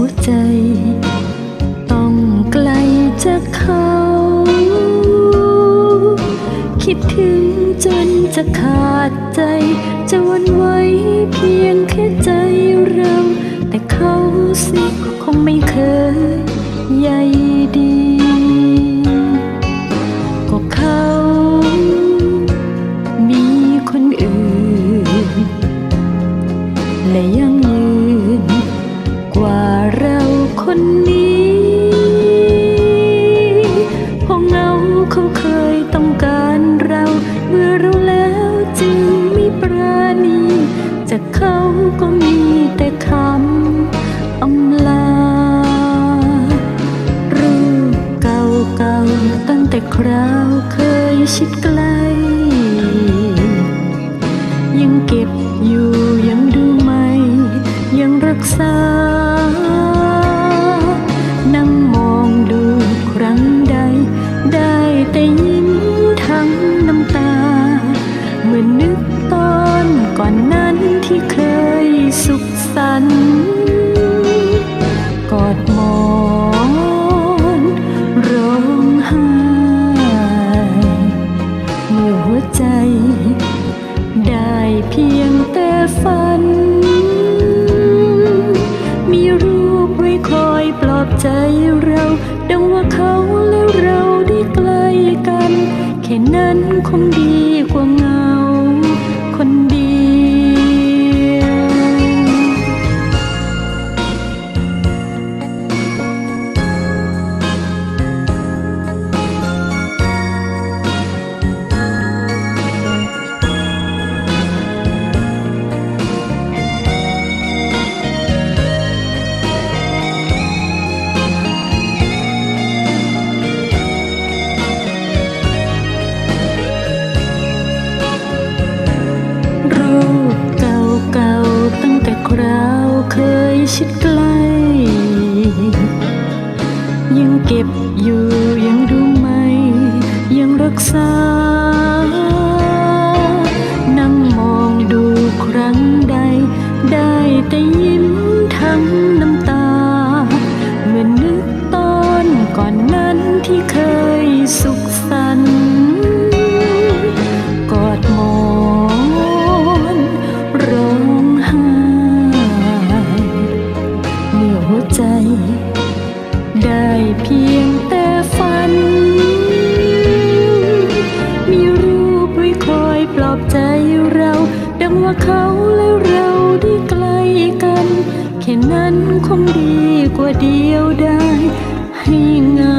หัวใจ ต้องไกลจากเขา คิดถึงจนจะขาดใจ จะวันไว้เพียงแค่ใจเรา แต่เขาสิคงไม่เคยใยดี ก็เขา คราวเคยชิดใกล้ยังเก็บอยู่ยังดูไหมยังรักษา นั่งมองดูครั้งใด ได้แต่ยิ้มทั้งน้ำตา เหมือนนึกตอนก่อนนั้น ชิดใกล้ยังเก็บอยู่ยังดูไหม ยังรักษา นั่งมองดูครั้งใด ได้แต่ยิ้มทั้งน้ำตา เมื่อนึกตอนก่อนนั้นที่เคยสุข ว่าเขาและเราได้ไกลกัน แค่นั้นคงดีกว่าเดียวได้ให้เงา